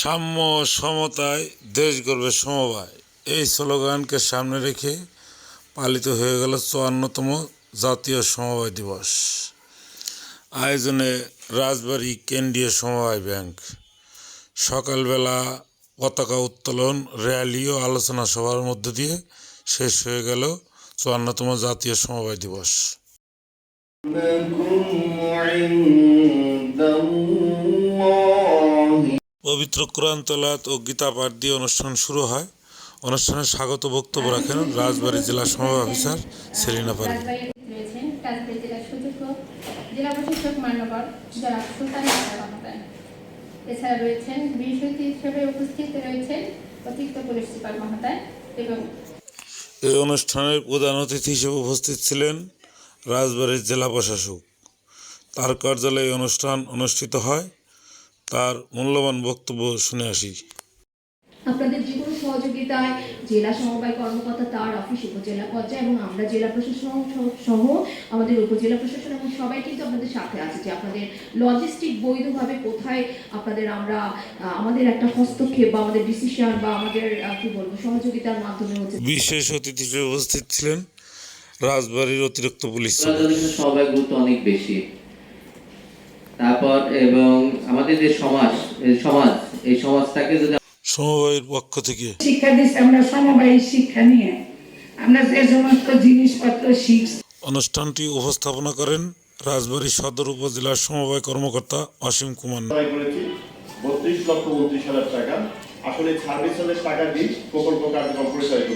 সাম্য সমতায় দেশ গর্বে সমবায়। এই স্লোগানকে সামনে রেখে পালিত হয়ে গেল চুয়ান্নতম জাতীয় সমবায় দিবস। আয়োজনে রাজবাড়ী কেন্দ্রীয় সমবায় ব্যাংক। সকালবেলা পতাকা উত্তোলন, র্যালি ও আলোচনা সভার মধ্য দিয়ে শেষ হয়ে গেল চুয়ান্নতম জাতীয় সমবায় দিবস। পবিত্র কোরআন তলাত ও গীতা পাঠ দিয়ে অনুষ্ঠান শুরু হয়। অনুষ্ঠানে স্বাগত বক্তব্য রাখেন রাজবাড়ী জেলা সমবায় অফিসার সেলিনা সুযোগ্য জেলা প্রশাসক মান্যবর জেলা সুলতান এছাড়া রয়েছেন বিশেষ হিসেবে উপস্থিত রয়েছেন অতিরিক্ত পুলিশ সুপার মহোদয় এবং এই অনুষ্ঠানের প্রধান অতিথি হিসেবে উপস্থিত ছিলেন রাজবাড়ীর জেলা প্রশাসক। তার কার্যালয়ে এই অনুষ্ঠান অনুষ্ঠিত হয়। তার মূল্যবান বক্তব্য শুনে আসি। আপনাদের যে কোনো সহযোগিতায় জেলা সমবায় কর্মকর্তা তার অফিস উপজেলা পর্যায়ে এবং আমরা জেলা প্রশাসন সহ- আমাদের উপজেলা প্রশাসন এবং সবাই কিন্তু আপনাদের সাথে আছে যে আপনাদের লজিস্টিক বৈধভাবে কোথায় আপনাদের আমরা আহ, আমাদের একটা হস্তক্ষেপ বা আমাদের ডিসিশন বা আমাদের কি বলব সহযোগিতার মাধ্যমে হচ্ছে। বিশেষ অতিথি হিসেবে উপস্থিত ছিলেন। রাজবাড়ির অতিরিক্ত পুলিশ। সমবায় গুরুত্ব অনেক বেশি। তারপর এবং আমাদের যে সমাজ এই সমাজ এই সমাজটাকে যদি সমবায়ের পক্ষ থেকে। শিক্ষা দিচ্ছে আমরা সমবায়ী শিক্ষা নিয়ে। আমরা যে সমস্ত জিনিসপত্র শিখছি। অনুষ্ঠানটি উপস্থাপনা করেন রাজবাড়ী সদর উপজেলার সমবায় কর্মকর্তা অসীম কুমার। বত্রিশ লক্ষ উনত্রিশ হাজার টাকা। আসলে ছাব্বিশ হাজার টাকা দিয়ে প্রকল্প কার্যক্রম পরিচালিত